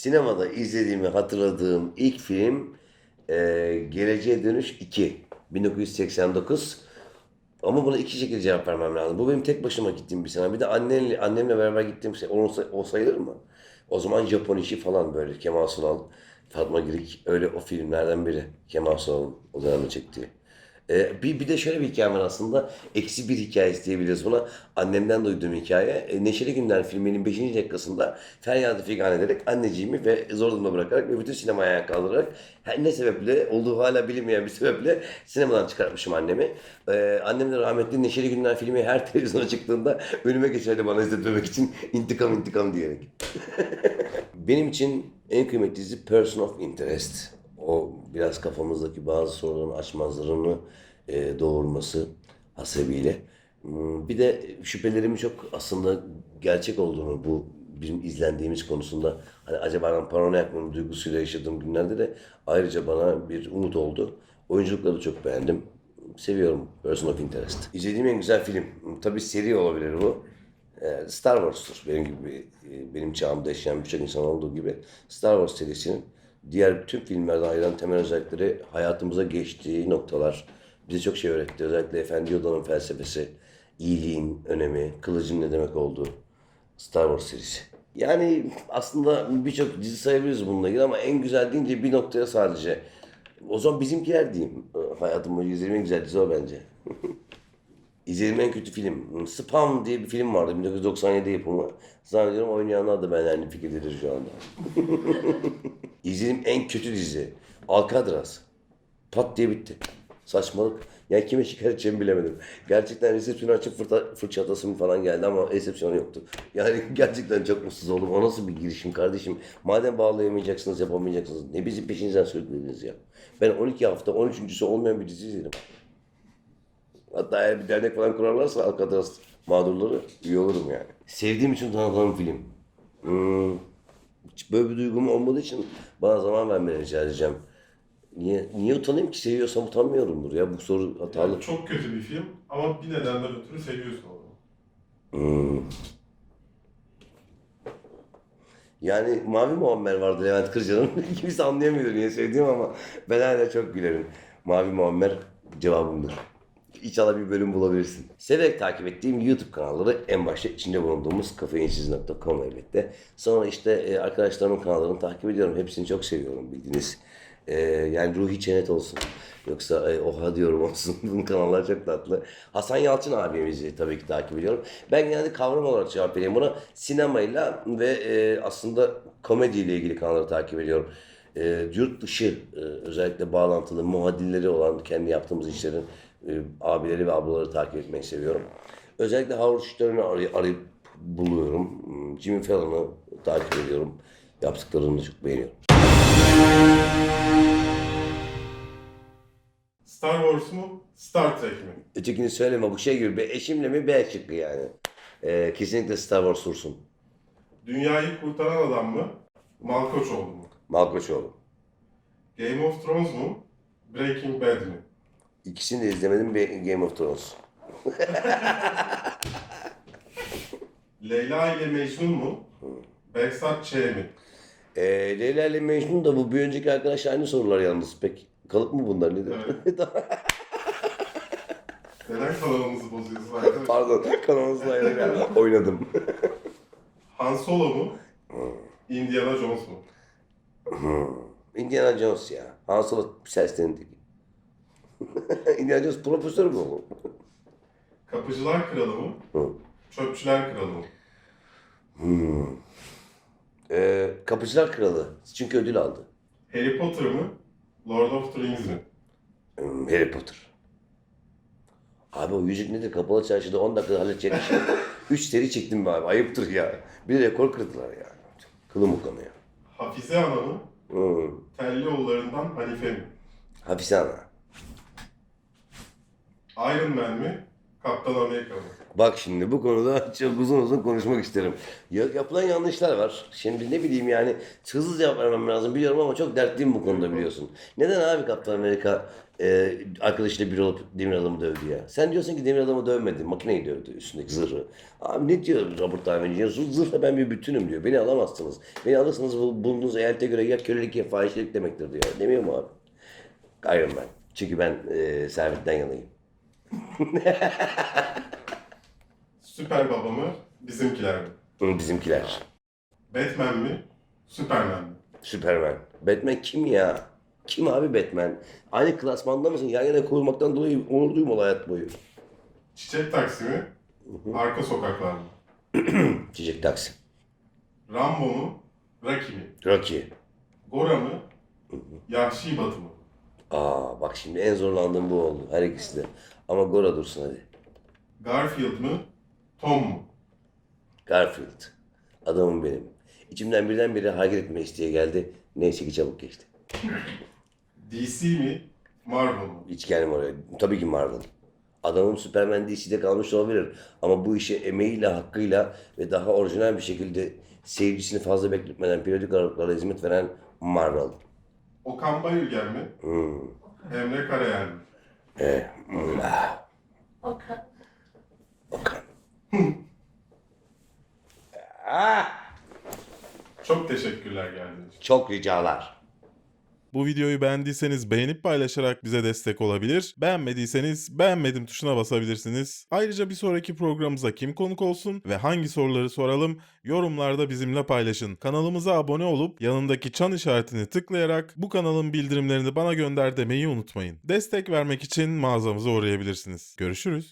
sinemada izlediğimi hatırladığım ilk film e, Geleceğe Dönüş 2. 1989. Ama buna iki şekilde cevap vermem lazım. Bu benim tek başıma gittiğim bir sinema. Bir de annemle, annemle beraber gittiğim şey. O, o sayılır mı? O zaman Japon işi falan böyle. Kemal Sunal, Fatma Girik öyle o filmlerden biri. Kemal Sunal'ın o dönemde çektiği. Ee, bir, bir de şöyle bir hikaye var aslında. Eksi bir hikayesi diyebiliriz buna. Annemden duyduğum hikaye. E, Neşeli Günler filminin 5. dakikasında feryadı figan ederek anneciğimi ve zor durumda bırakarak ve bütün sinemaya ayağa kaldırarak her ne sebeple olduğu hala bilinmeyen bir sebeple sinemadan çıkartmışım annemi. Ee, annem de rahmetli Neşeli Günler filmi her televizyona çıktığında önüme geçerdi bana izletmemek için intikam intikam diyerek. Benim için en kıymetli dizi Person of Interest. O biraz kafamızdaki bazı soruların açmazlarını e, doğurması hasebiyle. Hmm, Bir de şüphelerimi çok aslında gerçek olduğunu bu bizim izlendiğimiz konusunda hani acaba ben paranoyak mıyım duygusuyla yaşadığım günlerde de ayrıca bana bir umut oldu. Oyunculukları çok beğendim. Seviyorum Person of Interest. İzlediğim en güzel film. Tabii seri olabilir bu. Ee, Star Wars'tur. Benim gibi e, benim çağımda yaşayan birçok insan olduğu gibi Star Wars serisinin diğer tüm filmlerden ayıran temel özellikleri hayatımıza geçtiği noktalar bize çok şey öğretti. Özellikle Efendi Yoda'nın felsefesi, iyiliğin önemi, kılıcın ne demek olduğu Star Wars serisi. Yani aslında birçok dizi sayabiliriz bununla ilgili ama en güzel deyince bir noktaya sadece. O zaman bizimkiler diyeyim. Hayatım boyunca izlediğim en güzel dizi o bence. İzlediğim en kötü film. Spam diye bir film vardı 1997 yapımı. Zannediyorum oynayanlar da aynı fikirdedir şu anda. İzlediğim en kötü dizi. Alcatraz. Pat diye bitti. Saçmalık. Yani kime şikayet edeceğimi bilemedim. Gerçekten resepsiyonu açıp fırta, fırça atasım falan geldi ama resepsiyonu yoktu. Yani gerçekten çok mutsuz oldum. O nasıl bir girişim kardeşim? Madem bağlayamayacaksınız, yapamayacaksınız. Ne bizi peşinizden sürüklediniz ya? Ben 12 hafta 13.sü olmayan bir dizi izledim. Hatta eğer bir dernek falan kurarlarsa Alcatraz mağdurları iyi olurum yani. Sevdiğim için tanıdığım film. Hmm. Hiç böyle bir duygum olmadığı için bana zaman vermeni rica edeceğim. Niye, niye utanayım ki? Seviyorsam utanmıyorumdur ya. Bu soru hatalı. Yani çok kötü bir film ama bir nedenden ötürü seviyorsun onu. Hmm. Yani Mavi Muammer vardı Levent Kırca'nın. Kimse anlayamıyor niye sevdiğim ama ben hala çok gülerim. Mavi Muammer cevabımdır. İnşallah bir bölüm bulabilirsin. Severek takip ettiğim YouTube kanalları en başta içinde bulunduğumuz kafeinsiz.com elbette. Sonra işte e, arkadaşlarımın kanallarını takip ediyorum. Hepsini çok seviyorum bildiğiniz. E, yani Ruhi Çenet olsun. Yoksa e, Oha diyorum olsun. Bunun kanallar çok tatlı. Hasan Yalçın abimizi tabii ki takip ediyorum. Ben genelde kavram olarak cevap vereyim buna. Sinemayla ve e, aslında komediyle ilgili kanalları takip ediyorum. E, yurt dışı e, özellikle bağlantılı muadilleri olan kendi yaptığımız işlerin e, abileri ve ablaları takip etmeyi seviyorum. Özellikle Howard Stern'ı aray- arayıp buluyorum. Hmm, Jimmy Fallon'ı takip ediyorum. Yaptıklarını çok beğeniyorum. Star Wars mu? Star Trek mi? Ötekini söyleme bu şey gibi eşimle mi B şıkkı yani. E, kesinlikle Star Wars dursun. Dünyayı kurtaran adam mı? Malkoçoğlu mu? Malkoçoğlu. Game of Thrones mu? Breaking Bad mi? İkisini de izlemedim bir Game of Thrones. Leyla ile Mecnun mu? Behzat Ç. mi? E, Leyla ile Mecnun da bu bir önceki arkadaş aynı sorular yalnız. Pek kalıp mı bunlar nedir? Neden kanalımızı bozuyorsun arkadaşlar? Pardon kanalınızla ayrı oynadım. Han Solo mu? Indiana Jones mu? Indiana Jones ya. Han Solo teki. Indiana Jones profesör mü oğlum? Kapıcılar Kralı mı? Hı. Çöpçüler Kralı mı? Ee, Kapıcılar Kralı. Çünkü ödül aldı. Harry Potter mı? Lord of the Rings mi? Hmm, Harry Potter. Abi o yüzük nedir? Kapalı çarşıda 10 dakikada halledecek bir şey. 3 seri çektim be abi. Ayıptır ya. Bir de rekor kırdılar ya. Kılım ukanıyor. Hafize Ana mı? Hmm. Tellioğullarından Hanife mi? Hapishane. ana. Iron Man mi? Kaptan Amerika mı? Bak şimdi bu konuda çok uzun uzun konuşmak isterim. Ya, yapılan yanlışlar var. Şimdi ne bileyim yani hızlı cevap vermem lazım biliyorum ama çok dertliyim bu konuda biliyorsun. Neden abi Kaptan Amerika e, arkadaşıyla bir olup demir adamı dövdü ya. Sen diyorsun ki demir adamı dövmedi. Makineyi dövdü üstündeki zırhı. Abi ne diyor Robert Downey Jr.? Zırhla ben bir bütünüm diyor. Beni alamazsınız. Beni alırsanız bu- bulunduğunuz eyalete göre ya kölelik ya fahişelik demektir diyor. Demiyor mu abi? Iron Man. Çünkü ben e, servetten yanayım. Süper Baba mı? Bizimkiler mi? Hı, Bizimkiler. Batman mi? Superman mi? Superman. Batman kim ya? Kim abi Batman? Aynı klasmanda mısın? Yan yana koyulmaktan dolayı onur duymalı hayat boyu. Çiçek Taksi mi? Arka Sokaklar mı? Çiçek taksi. Rambo mu? Rocky mi? Rocky. Gora mı? Yahşi Batı mı? Aa bak şimdi en zorlandığım bu oldu. Her ikisi de. Ama Gora dursun hadi. Garfield mı? Tom mu? Garfield. Adamım benim. İçimden birdenbire hareket etme isteği geldi. Neyse ki çabuk geçti. DC mi? Marvel mı? Hiç gelmem oraya. Tabii ki Marvel. Adamım Superman DC'de kalmış olabilir. Ama bu işe emeğiyle, hakkıyla ve daha orijinal bir şekilde seyircisini fazla bekletmeden periyodik aralıklarla hizmet veren Marvel. Okan Bayülgen mi? Hmm. Emre Karayel mi? Eh, hmm, ah, Okan. Okan. ah, Çok teşekkürler geldiğiniz için. çok ricalar. Bu videoyu beğendiyseniz beğenip paylaşarak bize destek olabilir. Beğenmediyseniz beğenmedim tuşuna basabilirsiniz. Ayrıca bir sonraki programımıza kim konuk olsun ve hangi soruları soralım yorumlarda bizimle paylaşın. Kanalımıza abone olup yanındaki çan işaretini tıklayarak bu kanalın bildirimlerini bana gönder demeyi unutmayın. Destek vermek için mağazamıza uğrayabilirsiniz. Görüşürüz.